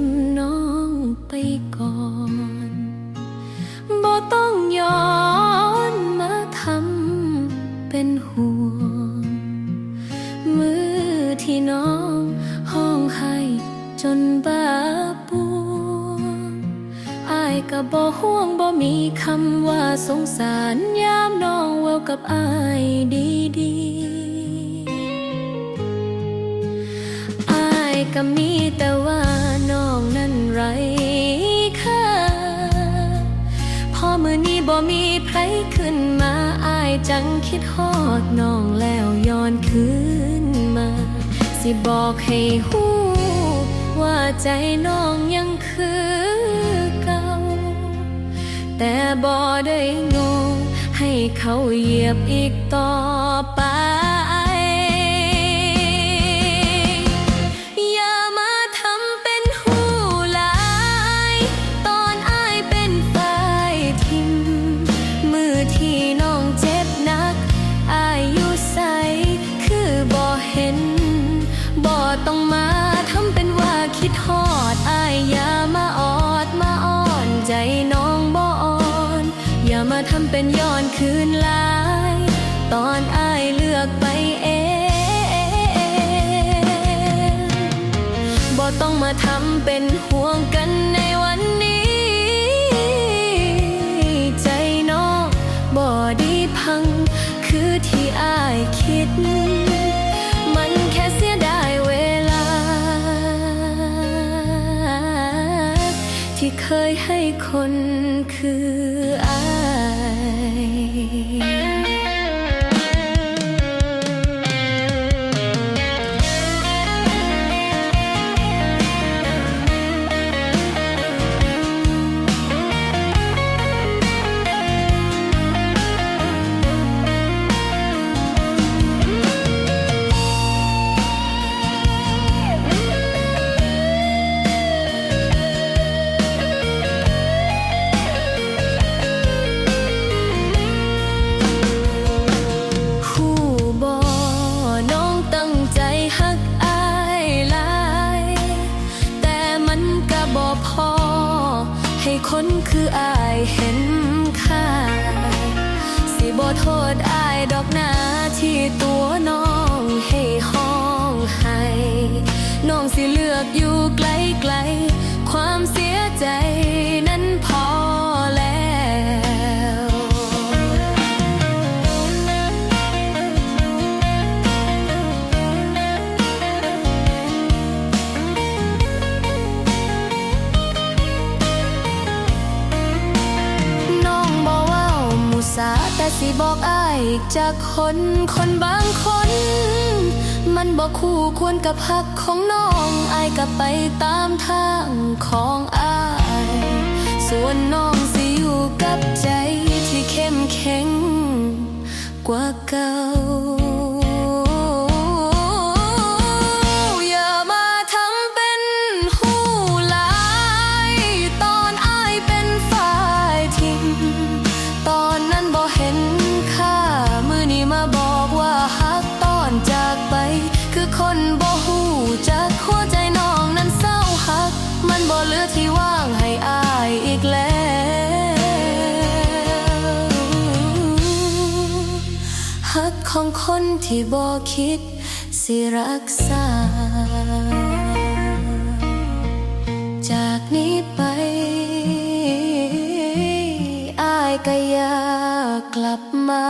มน้องไปก่อนบ่ต้องย้อนมาทำเป็นห่วง มือที่น้องห้องให้จนบาปวงอายก็บ่ห่วงบ่มีคำว่าสงสารยามน้องเว้ากับอายดีดีๆอายก็มีแต่ว่า ไรค่าพอมือนี้บ่มีไผขึ้นมาอายจังคิดฮอดน้องแล้วย้อนคืนมา สิบอกให้ฮู้ว่าใจน้องยังคือเก่า แต่บ่ได้โง่ให้เขาเหยียบอีกต่อไป ทำเป็นย้อนคืนลาย ตอนอายเลือกไปเองบ่ต้องมาทำเป็นห่วงกันในวันนี้ ใจน้องบ่ดีพัง คือที่อายคิด ที่เคยให้คนคืออาย คนคืออายเห็นค่า สิบ่โทษอายดอกหนาที่ตัวน้องให้ห้องให้ น้องสิเลือกอยู่ไกลๆ สิบอกอายจากคนคนบางคน มันบอกคู่ควรกับพักของน้องอายก็ไปตามทางของอายส่วนน้องสิอยู่กับใจที่เข้มแข็งกว่าเก่า ที่ว่างให้อายอีกแล้วฮักของคนที่บ่คิด สิรักษา จากนี้ไปอายก็อยากกลับมา